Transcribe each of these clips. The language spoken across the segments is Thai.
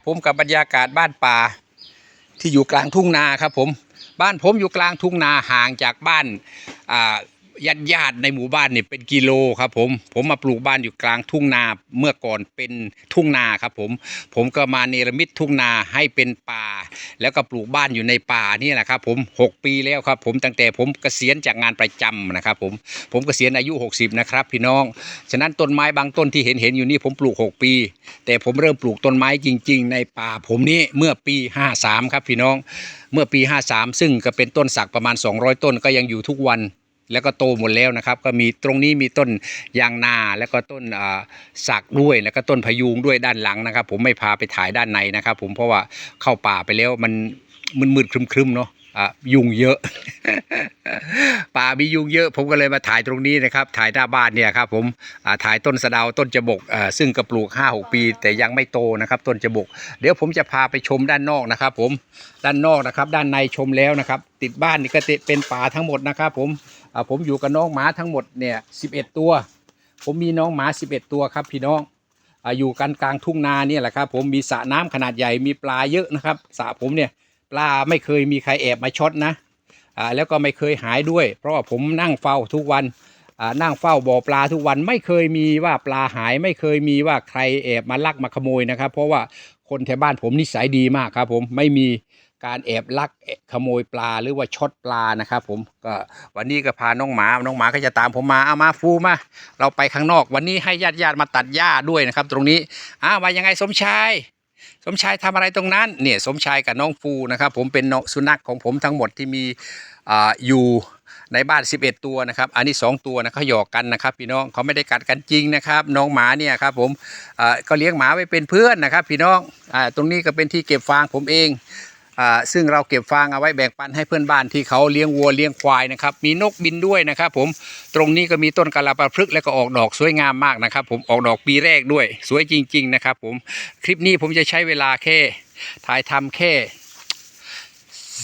ครับผมกับบรรยากาศบ้านป่า ที่อยู่กลางทุ่งนาครับผมบ้านผมอยู่กลางทุ่งนาห่างจากบ้านอ่า ญาติญาติในหมู่บ้านเนี่ยเป็นกิโลครับผมผมมาปลูกบ้านอยู่กลางทุ่งนาเมื่อก่อนเป็นทุ่งนาครับผมผมก็มาเนรมิตทุ่งนาให้เป็นป่า แล้วก็ปลูกบ้านอยู่ในป่านี่แหละครับผมหกปีแล้วครับผมตั้งแต่ผมเกษียณจากงานประจำนะครับผมผมเกษียณอายุ 60 นะครับพี่น้อง ฉะนั้นต้นไม้บางต้นที่เห็นเห็นอยู่นี่ผมปลูก 6 ปี แต่ผมเริ่มปลูกต้นไม้จริง ๆ ในป่าผมนี่เมื่อปี 53 ครับพี่น้อง เมื่อปี 53 ซึ่งก็เป็นต้นสักประมาณ 200 ต้นก็ยังอยู่ทุกวัน แล้วก็โตหมดแล้วนะครับ ก็มีตรงนี้มีต้นยางนาแล้วก็ต้นสักด้วยแล้วก็ต้นพยูงด้วยด้านหลังนะครับ ผมไม่พาไปถ่ายด้านในนะครับ ผมเพราะว่าเข้าป่าไปแล้วมันมืดๆครึมๆเนาะอะยุงเยอะ ป่ามียุงเยอะ ผมก็เลยมาถ่ายตรงนี้นะครับ ถ่ายหน้าบ้านเนี่ยครับผมอ่าถ่ายต้นสะดาต้นจบกอ่าซึ่งก็ปลูก 5-6 ปี แต่ยังไม่โตนะครับ ต้นจบก เดี๋ยวผมจะพาไปชมด้านนอกนะครับ ผมด้านนอกนะครับ ด้านในชมแล้วนะครับ ติดบ้านนี่ก็เป็นป่าทั้งหมดนะครับ ผม ผมอยู่กับน้องหมาทั้งหมดเนี่ย11ตัว ผมมีน้องหมา 11 ตัวครับพี่น้องอาอยู่กันกลางทุ่งนาเนี่ยแหละครับ ผมมีสระน้ำขนาดใหญ่มีปลาเยอะนะครับสระผมเนี่ยปลาไม่เคยมีใครแอบมาช็อตนะอ่าแล้วก็ไม่เคยหายด้วย เพราะว่าผมนั่งเฝ้าทุกวัน นั่งเฝ้าบ่อปลาทุกวันไม่เคยมีว่าปลาหายไม่เคยมีว่าใครแอบมาลักมาขโมยนะครับ เพราะว่าคนแถวบ้านผมนิสัยดีมากครับ ผมไม่มีการแอบลักขโมยปลาหรือว่าช็อตปลานะครับผมก็วันนี้ก็พาน้องหมา น้องหมาก็จะตามผมมาเอามาฟูมา เราไปข้างนอก วันนี้ให้ญาติญาติๆมาตัดหญ้าด้วยนะครับ ตรงนี้อ้าวมายังไงสมชายสมชายทำอะไรตรงนั้นเนี่ยสมชายกับน้องฟูนะครับ ผมเป็นสุนัขของผมทั้งหมดที่มีออยู่ ในบ้าน 11 ตัวนะครับ อันนี้ 2 ตัวนะเขาหยอกกันนะครับ พี่น้องเขาไม่ได้กัดกันจริงนะครับ น้องหมาเนี่ยครับผมก็เลี้ยงหมาไว้เป็นเพื่อนนะครับ พี่น้องอตรงนี้ก็เป็นที่เก็บฟางผมเองซึ่งเราเก็บฟางเอาไว้แบ่งปันให้เพื่อนบ้านที่เขาเลี้ยงวัวเลี้ยงควายนะครับ มีนกบินด้วยนะครับผมตรงนี้ก็มีต้นกะลาปลาพฤกษ์แล้วก็ออกดอกสวยงามมากนะครับ ผมออกดอกปีแรกด้วย สวยจริง ๆ นะครับ ผมคลิปนี้ผมจะใช้เวลาแค่ถ่ายทำแค่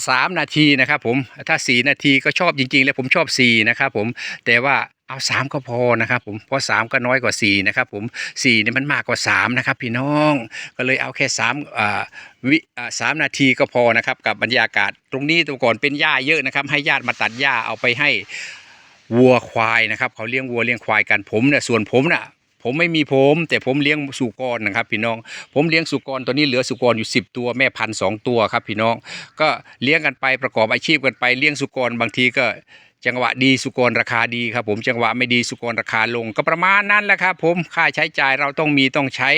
สามนาทีนะครับผมถ้าสี่นาทีก็ชอบจริง ๆ แล้วผมชอบสี่นะครับผมแต่ว่าเอาสามก็พอนะครับผมเพราะสามก็น้อยกว่าสี่นะครับผมสี่เนี่ยมันมากกว่าสามนะครับ พี่น้องก็เลยเอาแค่สามอ่าวิสามนาทีก็พอนะครับกับบรรยากาศ ตรงนี้ตัวก่อนเป็นหญ้าเยอะนะครับ ให้ญาติมาตัดหญ้าเอาไปให้วัวควายนะครับเขาเลี้ยงวัวเลี้ยงควายกันผมเนี่ยส่วนผมน่ะ ผมไม่มีผม แต่ผมเลี้ยงสุกรนะครับ พี่น้อง ผมเลี้ยงสุกรตัวนี้เหลือสุกรอยู่ 10 ตัวแม่พันสองตัวครับ พี่น้องก็เลี้ยงกันไปประกอบอาชีพกันไปเลี้ยงสุกรบางทีก็จังหวะดีสุกรราคาดีครับผมจังหวะไม่ดีสุกรราคาลง ก็ประมาณนั้นแหละครับผมค่าใช้จ่ายเราต้องมีต้องใช้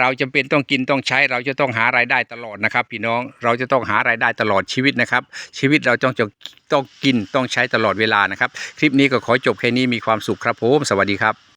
เราจำเป็นต้องกินต้องใช้ เราจะต้องหารายได้ตลอดนะครับ พี่น้องเราจะต้องหารายได้ตลอดชีวิตนะครับ ชีวิตเราต้องจะต้องกินต้องใช้ตลอดเวลานะครับ คลิปนี้ก็ขอจบแค่นี้มีความสุขครับผม สวัสดีครับ